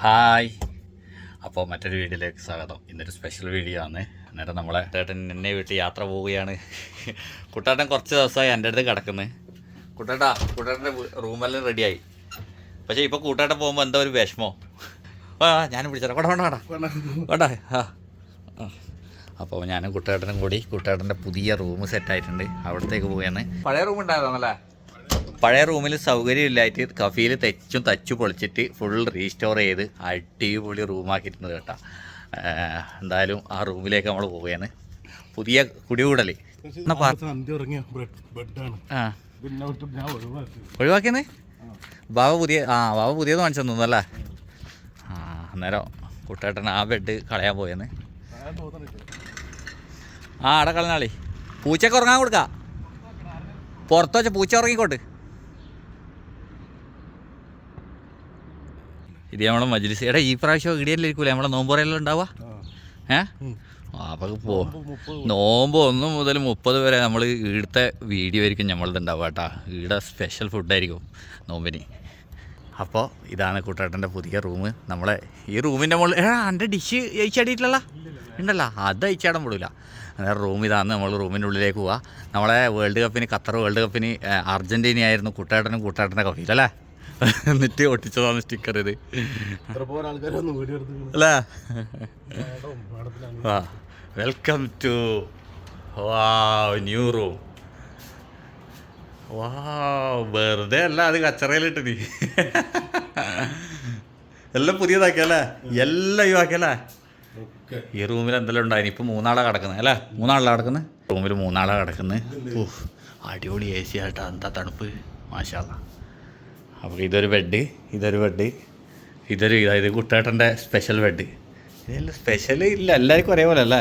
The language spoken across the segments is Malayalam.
ഹായ്. അപ്പോൾ മറ്റൊരു വീഡിയോയിലേക്ക് സ്വാഗതം. ഇന്നൊരു സ്പെഷ്യൽ വീഡിയോ ആണ്. അന്നേരം നമ്മളെ ചേട്ടൻ എന്നെ വീട്ടിൽ യാത്ര പോവുകയാണ്. കുട്ടേട്ടൻ കുറച്ച് ദിവസമായി എന്റെ അടുത്ത് കിടക്കുന്നത് കുട്ടേട്ടാ കുട്ടേട്ടന്റെ റൂമെല്ലാം റെഡിയായി പക്ഷേ ഇപ്പോൾ കൂട്ടേട്ടൻ പോകുമ്പോൾ എന്താ ഒരു വിഷമോ? ആ ഞാനും വിളിച്ചേരാ വേണ്ട വേണ്ട വേണ്ട. വേണ്ട. ആ. ആ. അപ്പോൾ ഞാനും കുട്ടേട്ടനും കൂടി കുട്ടേട്ടന്റെ പുതിയ റൂം സെറ്റായിട്ടുണ്ട് അവിടത്തേക്ക് പോവുകയാണ്. പഴയ റൂം ഉണ്ടായിരുന്നല്ലേ പഴയ റൂമിൽ സൗകര്യമില്ലായിട്ട് കഫീൽ തെച്ചും തച്ചു പൊളിച്ചിട്ട് ഫുൾ റീസ്റ്റോർ ചെയ്ത് അടിപൊളി റൂമാക്കിയിട്ടുണ്ട് കേട്ടോ. എന്തായാലും ആ റൂമിലേക്ക് നമ്മൾ പോവുകയാണ്. പുതിയ കുടികൂടൽ ഒഴിവാക്കിയെന്ന്? ബാബ പുതിയ ആ ബാബ പുതിയത് വാങ്ങിച്ചു തന്നല്ലേ ആ അന്നേരം കുട്ടേട്ടൻ ആ ബെഡ് കളയാൻ പോയെന്ന്. ആ അട കളനാളി പൂച്ചക്ക് ഉറങ്ങാൻ കൊടുക്ക. പുറത്ത് വെച്ച പൂച്ച ഉറങ്ങിക്കോട്ട്. ഇത് നമ്മളെ മജ്ലിസ്. എടാ ഈ പ്രാവശ്യം ഇടിയല്ലായിരിക്കൂലേ നമ്മളെ നോമ്പുറയെല്ലാം ഉണ്ടാവുക? ഏ? അപ്പോൾ പോ. നോമ്പ് ഒന്ന് മുതൽ മുപ്പത് വരെ നമ്മൾ ഈടത്തെ വീഡിയോ ആയിരിക്കും നമ്മളത് ഉണ്ടാവുക കേട്ടാ. ഈടെ സ്പെഷ്യൽ ഫുഡായിരിക്കും നോമ്പിന്. അപ്പോൾ ഇതാണ് കൂട്ടേട്ടന്റെ പുതിയ റൂം നമ്മളെ ഈ റൂമിന്റെ മുകളിൽ ഏ എന്റെ ഡിഷ് അയച്ചടിയിട്ടില്ല ഉണ്ടല്ലോ. അത് അയച്ചാടാൻ പോടില്ല അന്നേരം റൂം ഇതാണ്. നമ്മൾ റൂമിന്റെ ഉള്ളിലേക്ക് പോവാം. നമ്മളെ വേൾഡ് കപ്പിന് ഖത്തർ വേൾഡ് കപ്പിന് അർജന്റീനയായിരുന്നു അർജന്റീന ആയിരുന്നു കുട്ടേട്ടനും കുട്ടേട്ടന്റെ കഫീലല്ലേ എന്നിട്ട് ഒട്ടിച്ചതാണ് സ്റ്റിക്കർ ഇത്. അല്ലേ? വെൽക്കം ടു വാ ന്യൂ റൂം വാ വെറുതെ അല്ല അത് കച്ചറയിലിട്ട് നീ. എല്ലാം പുതിയതാക്കിയല്ലേ എല്ലാം ഇവാക്കിയല്ലേ ഈ റൂമിൽ എന്തെല്ലാം ഉണ്ടായിരുന്നു ഇപ്പം മൂന്നാളാണ് കിടക്കുന്നത് അല്ലേ? മൂന്നാളാണ് കിടക്കുന്നത് റൂമിൽ മൂന്നാളാണ് കിടക്കുന്നത് അടിപൊളി എ സി ആയിട്ടാ എന്താ തണുപ്പ്. മാഷാല്ല അപ്പോൾ ഇതൊരു ബെഡ് ഇതൊരു ബെഡ് ഇതൊരു ഇതായത് കുട്ടേട്ടന്റെ സ്പെഷ്യൽ ബെഡ് ഇതെല്ലാം സ്പെഷ്യൽ ഇല്ല എല്ലാവർക്കും ഒരേപോലെ അല്ലേ?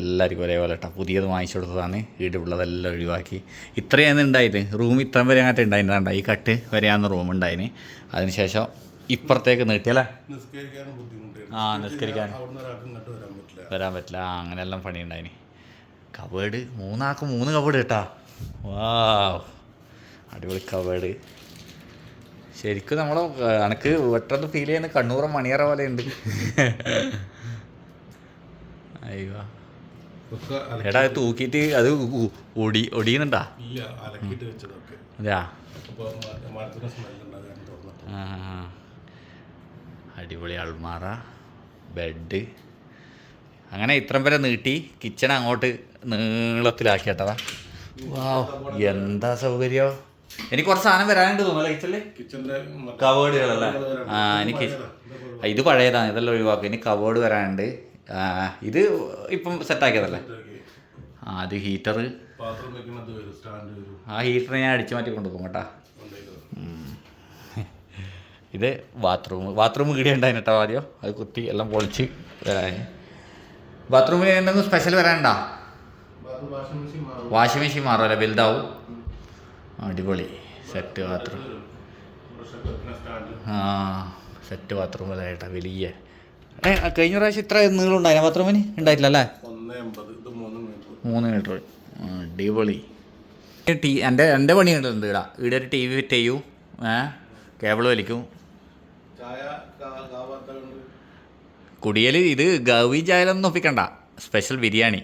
എല്ലാവർക്കും ഒരേപോലെ കേട്ടോ പുതിയത് വാങ്ങിച്ചു കൊടുത്തതാണ്. വീടുള്ളതെല്ലാം ഒഴിവാക്കി. ഇത്രയാണ് ഉണ്ടായത്. റൂം ഇത്രയും വരെ അങ്ങനത്തെ ഉണ്ടായിരുന്നാണ്ട ഈ കട്ട് വരെയാണ് റൂം ഉണ്ടായിന്. അതിനുശേഷം ഇപ്പുറത്തേക്ക് നീട്ടിയല്ലേ? ആ നിസ്കരിക്കാൻ. വരാൻ പറ്റില്ല. ആ അങ്ങനെയെല്ലാം പണി ഉണ്ടായിന്. കവേഡ് മൂന്നാൾക്ക് മൂന്ന് കവേഡ് കേട്ടാ വാ അടിപൊളി കവേഡ് ശരിക്കും നമ്മൾ എനിക്ക് വെട്ടത് ഫീൽ ചെയ്യുന്ന കണ്ണൂറ് മണിയറ പോലെ ഉണ്ട് അയ്യോ എടാ അത് തൂക്കിയിട്ട് അത് ഒടി ഒടിയുന്നുണ്ടാ? അതെയാ. അടിപൊളി അൾമാറ ബെഡ്. അങ്ങനെ ഇത്രയും വരെ നീട്ടി കിച്ചൺ അങ്ങോട്ട് നീളത്തിലാക്കിയിട്ടതാ എന്താ സൗകര്യോ? എനിക്ക് കുറച്ച് സാധനം വരാനുണ്ട് തോന്നുന്നു കിച്ചന്റെ കവേർഡുകളല്ലേ? ആ എനിക്ക് ഇത് പഴയതാണ്. ഇതെല്ലാം ഒഴിവാക്കും. ഇനി കവേർഡ് വരാനുണ്ട്. ഇത് ഇപ്പം സെറ്റാക്കിയതല്ലേ ആ അത് ഹീറ്റർ ആ ഹീറ്റർ ഞാൻ അടിച്ചു മാറ്റി കൊണ്ടുപോകും കേട്ടാ. ഇത് ബാത്റൂം ബാത്റൂം ഉണ്ടായിന് കേട്ടോ ആദ്യം. അത് കുത്തി എല്ലാം പൊളിച്ച് വരാൻ ബാത്റൂമിൽ എന്തെങ്കിലും സ്പെഷ്യൽ വരാനുണ്ടോ? വാഷിംഗ് മെഷീൻ മാറും. മാറുമല്ലേ വലുതാവും. അടിപൊളി. സെറ്റ് ബാത്റൂം ആ സെറ്റ് ബാത്റൂം അതായിട്ടാ വലിയ. ഏ കഴിഞ്ഞ പ്രാവശ്യം ഇത്ര നീളം ഉണ്ടായിരുന്നു ബാത്റൂമിന് ഉണ്ടായിട്ടില്ല അല്ലേ? മൂന്ന് മീറ്റർ അടിപൊളി. ടീ എന്റെ എന്റെ പണി കണ്ടിട്ടുണ്ട് ഇടാ ഇവിടെ ഒരു ടി വി ഫിറ്റ് ചെയ്യും. ഏ കേബിൾ വലിക്കും. കുടിയൽ ഇത് ഗവി ചായലൊന്നും ഒപ്പിക്കണ്ട. സ്പെഷ്യൽ ബിരിയാണി.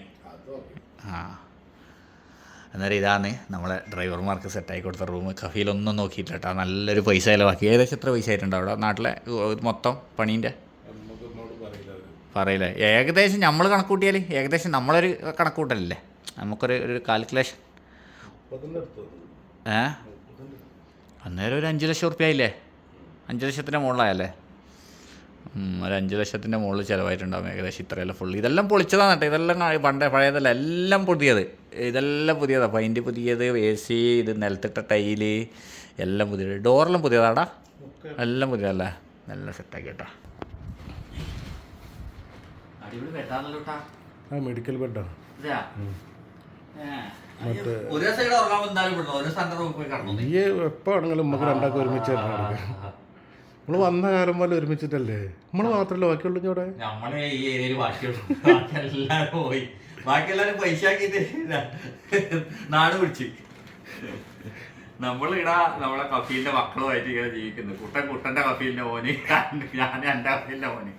അന്നേരം ഇതാണ് നമ്മളെ ഡ്രൈവർമാർക്ക് സെറ്റായി കൊടുത്ത റൂം. കഫീലൊന്നും നോക്കിയില്ല കേട്ടോ. നല്ലൊരു പൈസ ചിലവാക്കി. ഏകദേശം എത്ര പൈസ ആയിട്ടുണ്ട് അവിടെ? നാട്ടിലെ മൊത്തം പണീന്റെ പറയില്ല? ഏകദേശം നമ്മൾ കണക്കൂട്ടിയാൽ ഏകദേശം നമ്മളൊരു കണക്കൂട്ടലല്ലേ നമുക്കൊരു ഒരു കാൽക്കുലേഷൻ. ഏ? അന്നേരം ഒരു അഞ്ച് ലക്ഷം ഉറുപ്പ്യ അഞ്ച് ലക്ഷത്തിന്റെ മുകളിലായല്ലേ ഒരു അഞ്ച് ലക്ഷത്തിന്റെ മുകളിൽ ചിലവായിട്ടുണ്ടാവും ഏകദേശം ഇത്രയെല്ലാം ഫുള്ള് ഇതെല്ലാം പൊളിച്ചതാണ് കേട്ടോ. ഇതെല്ലാം പണ്ട് പഴയതല്ല എല്ലാം പുതിയത്. ഇതെല്ലാം പുതിയതാണ് പൈന്റ് പുതിയത് എ സി ഇത് നിലത്തിട്ട ടൈൽ എല്ലാം പുതിയത്. ഡോറെല്ലാം പുതിയതാടാ? എല്ലാം പുതിയതല്ലേ? നല്ല സെറ്റാക്കി കേട്ടോ. മെഡിക്കൽ ബെഡാണ് മറ്റേ ഒരു സൈഡ് ഉറങ്ങാൻ എന്തായാലും വിടണം ഒരു സ്ഥലത്ത് റൂമിൽ പോയി കിടന്നു ഈ എപ്പോ ആണെങ്കിലും നമുക്ക് രണ്ടാൾക്ക് ഒരുമിച്ച് തന്നെ നമ്മൾ വന്ന കാലം പോലെ ഒരുമിച്ചിട്ടല്ലേ? നമ്മൾ മാത്രമല്ല ബാക്കിയുള്ളൂ ഇവിടെ നമ്മളെ ഈ ഏരിയയിൽ ബാക്കിയുള്ളൂ. ബാക്കി എല്ലാരും പോയി. ബാക്കി എല്ലാരും പൈസ ആക്കിയിട്ട് നാട് പിടിച്ച്. നമ്മളിടാ നമ്മളെ കഫീലിന്റെ മക്കളുമായിട്ട് ഇങ്ങനെ ജീവിക്കുന്നു. കുട്ടൻ കുട്ടന്റെ കഫീലിന്റെ മോന് ഞാൻ എന്റെ കഫീലിന്റെ മോന്.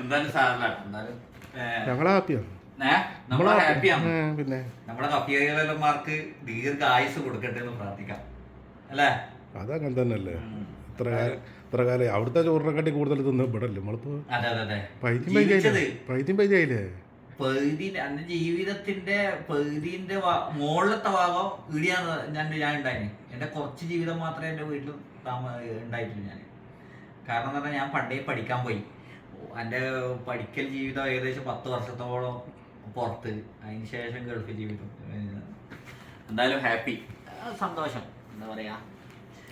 എന്തായാലും സാറില്ല എന്തായാലും ഞങ്ങളെ ഹാപ്പിയാണ് നമ്മളെ ഹാപ്പിയാണ് പിന്നെ? നമ്മുടെ കഫീലന്മാർക്ക് ദീർഘായുസ് കൊടുക്കട്ടെ എന്ന് പ്രാർത്ഥിക്കാം. അല്ലേ? അതങ്ങനെ തന്നെയല്ലേ? ഇത്ര ഇത്ര കാലം അവിടുത്തെ ചോറിനെക്കാട്ടി കൂടുതൽ തിന്ന് ഇവിടെ അല്ലേ നമ്മളിപ്പോ അതെ പൈദ്യം ജീവിച്ചത്. പൈദ്യായില്ലേ പൈദ്യം എന്റെ ജീവിതത്തിന്റെ പകുതിന്റെ മുകളിലത്തെ ഭാഗം ഇടിയാണ് ഞാൻ ഞാൻ ഉണ്ടായിന്. എന്റെ കുറച്ച് ജീവിതം മാത്രമേ എന്റെ വീട്ടിൽ താമ ഉണ്ടായിട്ടുള്ളൂ ഞാൻ. കാരണം എന്ന് പറഞ്ഞാൽ ഞാൻ പണ്ടേ പഠിക്കാൻ പോയി. എന്റെ പഠിക്കൽ ജീവിതം ഏകദേശം പത്ത് വർഷത്തോളം പുറത്ത്. അതിന് ശേഷം ഗൾഫ് ജീവിതം. എന്തായാലും ഹാപ്പി. സന്തോഷം. എന്താ പറയാ?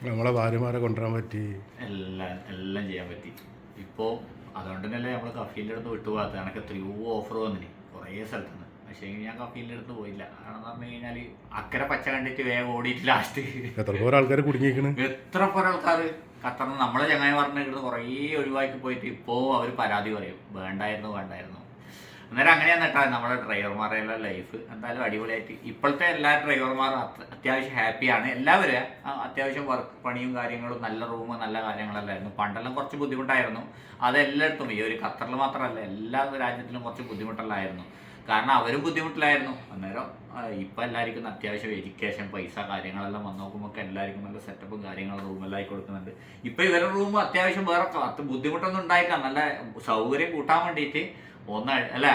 നമ്മളെ ഭാര്യമാരെ കൊണ്ടുവരാൻ പറ്റി. എല്ലാം എല്ലാം ചെയ്യാൻ പറ്റി. ഇപ്പോൾ അതുകൊണ്ട് തന്നെയല്ലേ നമ്മൾ കഫീലിന്റെ അടുത്ത് വിട്ടുപോകാത്തത് എനിക്ക് എത്രയോ ഓഫർ വന്നിന് കുറേ സ്ഥലത്ത് നിന്ന് പക്ഷേ ഞാൻ കഫീലിന്റെ അടുത്ത് പോയില്ല. കാരണം പറഞ്ഞു കഴിഞ്ഞാൽ അക്കരെ പച്ച കണ്ടിട്ട് വേഗം ഓടിയിട്ട് ലാസ്റ്റ് എത്ര പോലെ ആൾക്കാർ കുടുങ്ങിയിരിക്കണ്. എത്ര പോലെ ആൾക്കാർ ഖത്തറിന് നമ്മളെ ചങ്ങായി പറഞ്ഞിട്ട് കുറേ ഒഴിവാക്കി പോയിട്ട് ഇപ്പോൾ അവർ പരാതി പറയും. വേണ്ടായിരുന്നു വേണ്ടായിരുന്നു. അന്നേരം അങ്ങനെയാണ് കേട്ടോ നമ്മുടെ ഡ്രൈവർമാരെല്ലാം ലൈഫ് എന്തായാലും അടിപൊളിയായിട്ട്. ഇപ്പോഴത്തെ എല്ലാ ഡ്രൈവർമാരും അത്യാവശ്യം ഹാപ്പിയാണ് എല്ലാവരും അത്യാവശ്യം വർക്ക് പണിയും കാര്യങ്ങളും നല്ല റൂം നല്ല കാര്യങ്ങളല്ലായിരുന്നു. പണ്ടെല്ലാം കുറച്ച് ബുദ്ധിമുട്ടായിരുന്നു. അതെല്ലായിടത്തും ഈ ഒരു ഖത്തറിൽ മാത്രമല്ല എല്ലാ രാജ്യത്തിലും കുറച്ച് ബുദ്ധിമുട്ടല്ലായിരുന്നു. കാരണം അവരും ബുദ്ധിമുട്ടിലായിരുന്നു. അന്നേരം ഇപ്പം എല്ലാവർക്കും അത്യാവശ്യം എഡ്യൂക്കേഷൻ പൈസ കാര്യങ്ങളെല്ലാം വന്നു നോക്കുമ്പോൾ എല്ലാവർക്കും നല്ല സെറ്റപ്പും കാര്യങ്ങളും റൂമെല്ലാം ആയി കൊടുക്കുന്നുണ്ട്. ഇപ്പം ഇവരുടെ റൂം അത്യാവശ്യം വേറെ ബുദ്ധിമുട്ടൊന്നും ഉണ്ടായിക്കാം നല്ല സൗകര്യം കൂട്ടാൻ വേണ്ടിയിട്ട് ഒന്ന് അല്ലെ?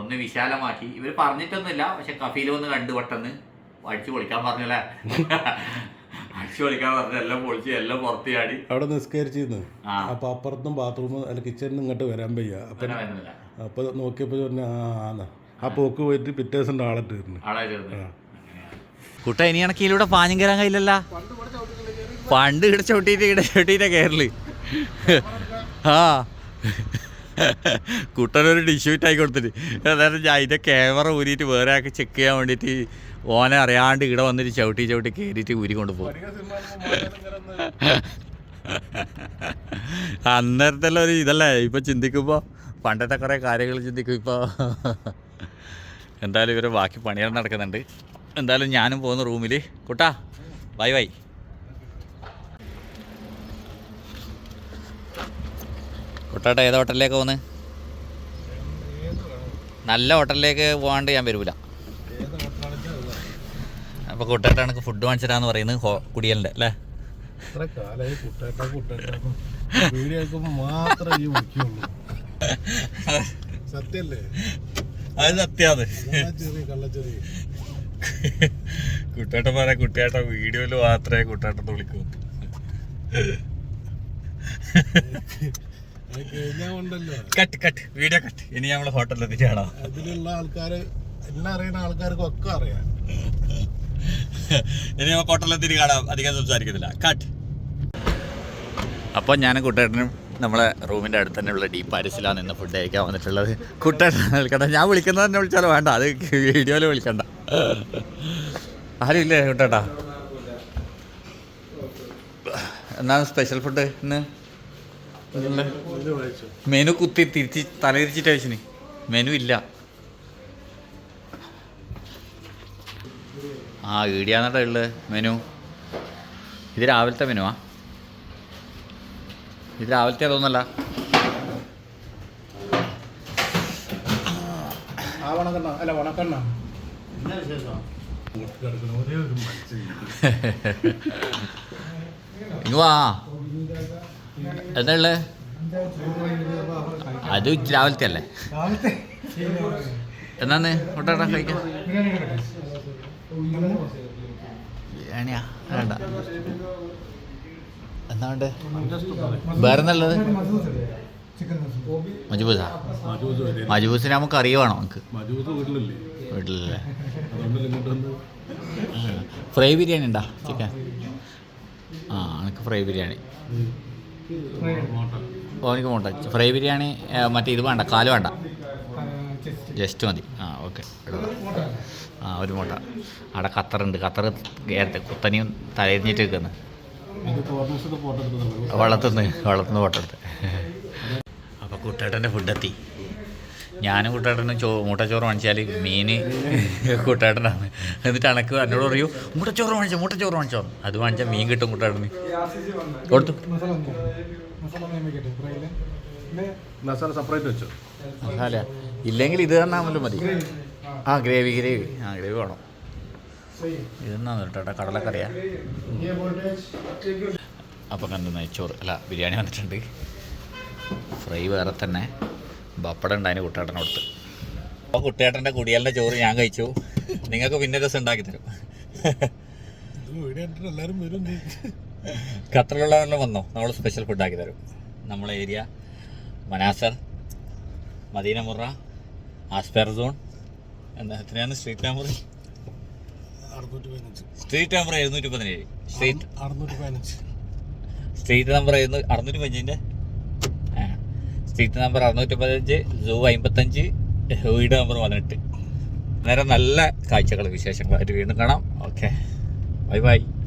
ഒന്ന് വിശാലമാക്കി. ഇവർ പറഞ്ഞിട്ടൊന്നുമില്ല. പക്ഷെ കഫീൽ ഒന്ന് കണ്ടു പെട്ടെന്ന് അടിച്ചു പൊളിക്കാൻ പറഞ്ഞല്ലേ അടിച്ചു പൊളിക്കാൻ പറഞ്ഞു. എല്ലാം പൊളിച്ച് എല്ലാം പുറത്ത് ചാടി. അവിടെ നിസ്കരിച്ചിരുന്നു. അപ്പൊ അപ്പുറത്തും ബാത്റൂം അല്ല കിച്ചണിൽ ഇങ്ങോട്ട് വരാൻ വയ്യ. അപ്പൊ അപ്പൊ നോക്കിയപ്പോ പറഞ്ഞു ആന്നാ ആ പോക്ക് പോയിട്ട് പിറ്റേ ദിവസം ആളിട്ട് വരുന്നു ആളെ കുട്ട ഇനി കണക്കിലൂടെ പാഞ്ഞും കയറാൻ കഴിയില്ലല്ല? പണ്ട് ഇവിടെ ചവിട്ടിയിട്ട് ഇവിടെ ചവിട്ടിയിട്ട കയറൽ ആ. കുട്ടനൊരു ഡിഷ്യൂറ്റ് ആയി കൊടുത്തിട്ട് അതായത് അതിന്റെ ക്യാമറ ഊരിയിട്ട് വേറെ ആക്കി ചെക്ക് ചെയ്യാൻ വേണ്ടിയിട്ട് ഓനെ അറിയാണ്ട് ഇവിടെ വന്നിട്ട് ചവിട്ടി ചവിട്ടി കയറിയിട്ട് ഊരി കൊണ്ടുപോകും. അന്നേരത്തെ ഒരു ഇതല്ലേ? ഇപ്പൊ ചിന്തിക്കുമ്പോൾ പണ്ടത്തെ കുറെ കാര്യങ്ങൾ ചിന്തിക്കും ഇപ്പൊ. എന്തായാലും ഇവർ ബാക്കി പണികൾ നടക്കുന്നുണ്ട്. എന്തായാലും ഞാനും പോകുന്ന റൂമിൽ കുട്ടാ ബൈ ബൈ. കുട്ടാട്ട ഏത് ഹോട്ടലിലേക്ക് പോകുന്നത് നല്ല ഹോട്ടലിലേക്ക് പോകാണ്ട് ഞാൻ വരൂല. അപ്പോൾ കുട്ടേട്ടാണ് ഫുഡ് വാങ്ങിച്ചിട്ടാന്ന് പറയുന്നത് ഹോ കുടിയലിന്റെ അല്ലേ? കുട്ടേട്ട പറയാ അത് സത്യാണ്. കുട്ടിയേട്ട വീഡിയോയിൽ മാത്രമേ കുട്ടേട്ടൻ വിളിക്കൂ. Cut cut. Video cut. ഇനി നമ്മൾ ഹോട്ടലിൽ എത്തിച്ചാണോ അതിലുള്ള ആൾക്കാര് എന്നെ അറിയുന്ന ആൾക്കാർക്കൊക്കെ അറിയാം. ഇനി നമുക്ക് ഹോട്ടലിൽ എത്തിയിട്ട് കാണാം. അധികം സംസാരിക്കുന്നില്ല കട്ട്. അപ്പോൾ ഞാൻ കുട്ടേട്ടനും നമ്മളെ റൂമിന്റെ അടുത്ത് തന്നെയുള്ള ഡീ പാരിസിലാണ് ഇന്ന് ഫുഡ് കഴിക്കാൻ വന്നിട്ടുള്ളത്. കുട്ടേട്ടൻ വിളിക്കണ്ട ഞാൻ വിളിക്കുന്നത് തന്നെ വിളിച്ചാലും? വേണ്ട. അത് വീഡിയോയിൽ വിളിക്കണ്ട. ആരുമില്ലേ ഇല്ലേ കുട്ടേട്ടാ? എന്താണ് സ്പെഷ്യൽ ഫുഡ് ഇന്ന്? മെനു കുത്തി തിരിച്ച് തലതിരിച്ചിട്ട് അയച്ചിന്. മെനു ഇല്ല. ആ ഈടിയാന്നട്ടാ ഉള്ളത് മെനു. ഇത് രാവിലത്തെ മെനുവാ. ഇത് രാവിലത്തെ തോന്നല്ല. ആ അല്ല വണക്കണ്ണ. എന്നാ വിശേഷം? കിടക്കുന്ന ഒരേ ഒരു മത്സ്യം ഇങ്ങ് വാ. എന്താ അത് രാവിലത്തെ അല്ലേ? എന്നാന്ന്? കൊട്ടാ കഴിക്കാം വേണ്ട. എന്നാ വേണ്ടേ? വേറെ നല്ലത് മജുബൂസാ? മജുബൂസിനെ നമുക്ക് അറിയുവാണോ നമുക്ക്? മജൂസ് വീട്ടിലല്ലേ ഫ്രൈ ബിരിയാണി ഉണ്ടോ? ചിക്കൻ? ആ എനിക്ക് ഫ്രൈ ബിരിയാണി. ഓ എനിക്ക് മോട്ട ഫ്രൈ ബിരിയാണി മറ്റേ ഇത് വേണ്ട കാൽ വേണ്ട. ജസ്റ്റ് മതി. ആ ഓക്കെ. ആ ഒരു മോട്ട. അവിടെ ഖത്തറുണ്ട്. ഖത്തർ കുത്തനെയും തലയിഞ്ഞിട്ട് നിൽക്കുന്നു. ഇത് വെള്ളത്തുനിന്ന് ഫോട്ടോ വള്ളത്തുനിന്ന് ഫോട്ടോ എടുത്ത്. അപ്പോൾ കുട്ടേട്ടന്റെ ഫുഡ് എത്തി. ഞാനും കൂട്ടാട്ടനും ചോ മുട്ടച്ചോറ് വാങ്ങിച്ചാൽ മീൻ കൂട്ടാട്ടനാണ്. എന്നിട്ട് അനക്ക് എന്നോട് പറയൂ മുട്ടച്ചോറ് വാങ്ങിച്ചോ മുട്ടച്ചോറ് വാങ്ങിച്ചോ. അത് വാങ്ങിച്ചാൽ മീൻ കിട്ടും കൂട്ടാട്ടന്. കൊടുത്തു. മസാല സെപ്പറേറ്റ് വെച്ചു? മസാല ഇല്ലെങ്കിൽ ഇത് തന്നാമല്ലോ മതി. ആ ഗ്രേവി ഗ്രേവി. ആ ഗ്രേവി വേണം. ഇത് തന്നാന്ന് കേട്ടോ കടലക്കറിയാ. അപ്പം കണ്ടു നെയ്ച്ചോറ്. അല്ല ബിരിയാണി വന്നിട്ടുണ്ട്. ഫ്രൈ വേറെ തന്നെ. പപ്പടം ഉണ്ടായിരുന്നു കുട്ടേട്ടനെ കൊടുത്ത്. അപ്പോൾ കുട്ടേട്ടന്റെ കുടിയലിന്റെ ചോറ് ഞാൻ കഴിച്ചു. നിങ്ങൾക്ക് പിന്നെ രസം ഉണ്ടാക്കി തരും. എല്ലാവരും വരും ഖത്തറിലുള്ളവരെല്ലാം വന്നോ? നമ്മൾ സ്പെഷ്യൽ ഫുഡ് ആക്കി തരും. നമ്മളെ ഏരിയ മനാസർ മദീന മുറ ആസ്പെർ സോൺ എന്താ എത്രയാണ്? സ്ട്രീറ്റ് നമ്പർ സ്ട്രീറ്റ് നമ്പർ എഴുന്നൂറ്റി പതിനേഴ്. സ്ട്രീറ്റ് സ്ട്രീറ്റ് നമ്പർ അറുന്നൂറ്റി പതിനഞ്ചിന്റെ സ്ട്രീറ്റ് നമ്പർ അറുന്നൂറ്റി പതിനഞ്ച് സൂ അമ്പത്തഞ്ച് വീട് നമ്പർ പതിനെട്ട്. നേരെ നല്ല കാഴ്ചകൾ വിശേഷങ്ങളായിട്ട് വീണ്ടും കാണാം. ഓക്കെ. Bye bye.